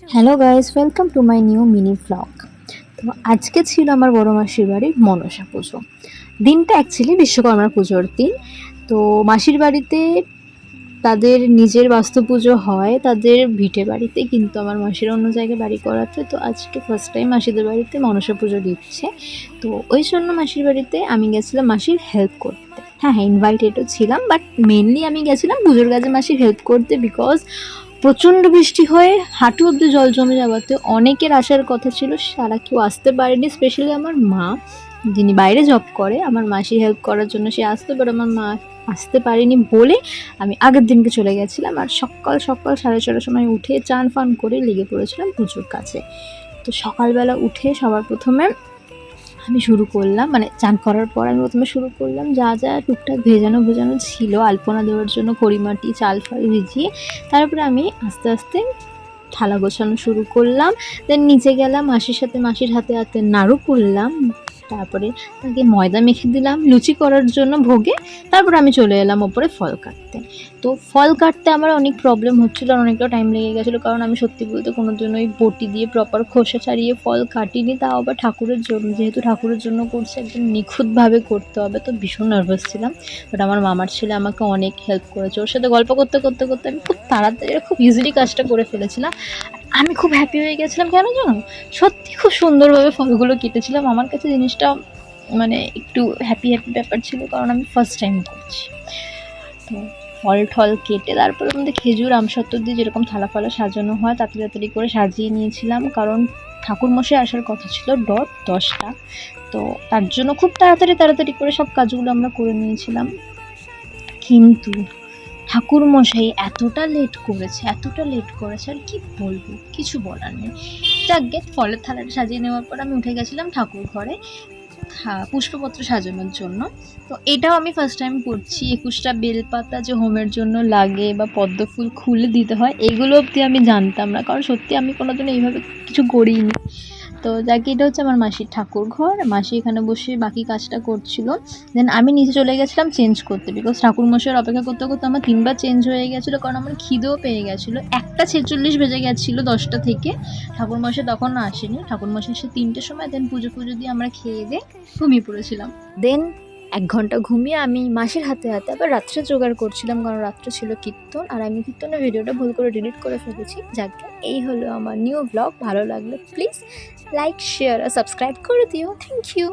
Hello guys welcome to my new mini blog তো আজকে ছিল আমার বড় মাসির বাড়ির মনসা পুজো। দিনটা অ্যাকচুয়ালি বিশ্বকর্মা পুজোর দিন। তো মাসির বাড়িতে তাদের নিজের বাস্তু পুজো হয়, তাদের ভিটে বাড়িতে, কিন্তু আমার মাসির অন্য জায়গায় বাড়ি করাতে, তো আজকে ফার্স্ট টাইম মাসিদের বাড়িতে মনসা পুজো দিচ্ছে। তো ওই জন্য মাসির বাড়িতে আমি গেছিলাম মাসির হেল্প করতে। হ্যাঁ হ্যাঁ ইনভাইটেডও ছিলাম বাট মেনলি আমি গেছিলাম পুজোর কাজে মাসির হেল্প করতে বিকজ প্রচণ্ড বৃষ্টি হয়ে হাঁটু অব্দি জল জমে যাওয়াতে অনেকের আসার কথা ছিল, সারা কেউ আসতে পারেনি স্পেশালি আমার মা, যিনি বাইরে জব করে, আমার মাসি হেল্প করার জন্য সে আসতে পারে আমার মা আসতে পারেনি বলে আমি আগের দিনকে চলে গেছিলাম আর সকাল সকাল সাড়ে ছটার সময় উঠে চান ফান করে লেগে পড়েছিলাম পুজোর কাছে। তো সকালবেলা উঠে সবার প্রথমে আমি শুরু করলাম মানে চান করার পর আমি প্রথমে শুরু করলাম যা যা টুকটাক ভেজানো ভেজানো ছিল, আলপনা দেওয়ার জন্য করিমাটি চাল, ফাল ভিজিয়ে তারপরে আমি আস্তে আস্তে থালা গোছানো শুরু করলাম। দেন নিচে গেলাম, মাসির সাথে মাসির হাতে হাতে নাড়ু করলাম। তারপরে তাকে ময়দা মেখে দিলাম, লুচি করার জন্য ভোগে। তারপর আমি চলে এলাম ওপরে ফল কাটতে। তো ফল কাটতে আমার অনেক প্রবলেম হচ্ছিল আর অনেকটা টাইম লেগে গেছিল কারণ আমি সত্যি বলতে কোনো দিন ওই বটি দিয়ে প্রপার খোসা ছাড়িয়ে ফল কাটিনি, তাও আবার ঠাকুরের জন্য, যেহেতু ঠাকুরের জন্য করছে, একদম নিখুঁতভাবে করতে হবে। তো ভীষণ নার্ভাস ছিলাম। বাট আমার মামার ছেলে আমাকে অনেক হেল্প করেছে। ওর সাথে গল্প করতে করতে করতে আমি খুব তাড়াতাড়ি, খুব ইজিলি কাজটা করে ফেলেছিলাম। আমি খুব হ্যাপি হয়ে গেছিলাম কেন জানো? সত্যি খুব সুন্দরভাবে ফলগুলো কেটেছিলাম। আমার কাছে জিনিসটা মানে একটু হ্যাপি হ্যাপি ব্যাপার ছিল, কারণ আমি ফার্স্ট টাইম করছি। তো ফল টল কেটে তারপরে আমাদের খেজুর আমসত্ত্ব দিয়ে যেরকম থালা ফালা সাজানো হয় তাড়াতাড়ি তাড়াতাড়ি করে সাজিয়ে নিয়েছিলাম। কারণ ঠাকুরমশাই আসার কথা ছিল ডট দশটা। তো তার জন্য খুব তাড়াতাড়ি তাড়াতাড়ি করে সব কাজগুলো আমরা করে নিয়েছিলাম। কিন্তু ঠাকুর মশাই এতটা লেট করেছে, এতটা লেট করেছে, আর কি বলব? কিছু বলার নেই। যাক যাকে ফলের থালাটা সাজিয়ে নেওয়ার পর আমি উঠে গেছিলাম ঠাকুর ঘরে থা- পুষ্পপত্র সাজানোর জন্য। তো এটাও আমি ফার্স্ট টাইম করছি। একুশটা বেলপাতা যে হোমের জন্য লাগে বা পদ্ম ফুল খুলে দিতে হয় এগুলো অবধি আমি জানতাম না। কারণ সত্যি আমি কোনোদিন এইভাবে কিছু করিনি। তো যাকে, এটা হচ্ছে আমার মাসির ঠাকুর ঘর। মাসি এখানে বসে বাকি কাজটা করছিল। দেন আমি নিচে চলে গেছিলাম চেঞ্জ করতে বিকজ ঠাকুর মশাইয়ের অপেক্ষা করতে করতে আমার তিনবার চেঞ্জ হয়ে গেছিল কারণ আমার খিদেও পেয়ে গেছিল। একটা ছেচল্লিশ বেজে গেছিল দশটা থেকে। ঠাকুর মশাই তখন আসেনি। ঠাকুর মশাই সে তিনটের সময় দেন পুজো পুজো দিয়ে আমরা খেয়ে দিয়ে ঘুমিয়ে পড়েছিলাম। দেন এক ঘণ্টা ঘুমিয়ে আমি মাসির হাতে হাতে আবার রাত্রে জোগাড় করছিলাম, কারণ রাত্রে ছিল কীর্তন আর আমি কীর্তনের ভিডিওটা ভুল করে ডিলিট করে ফেলেছি। যাকে, এই হলো আমার নিউ ব্লগ ভালো লাগলে প্লিজ লাইক শেয়ার আর সাবস্ক্রাইব করে দিও। Thank you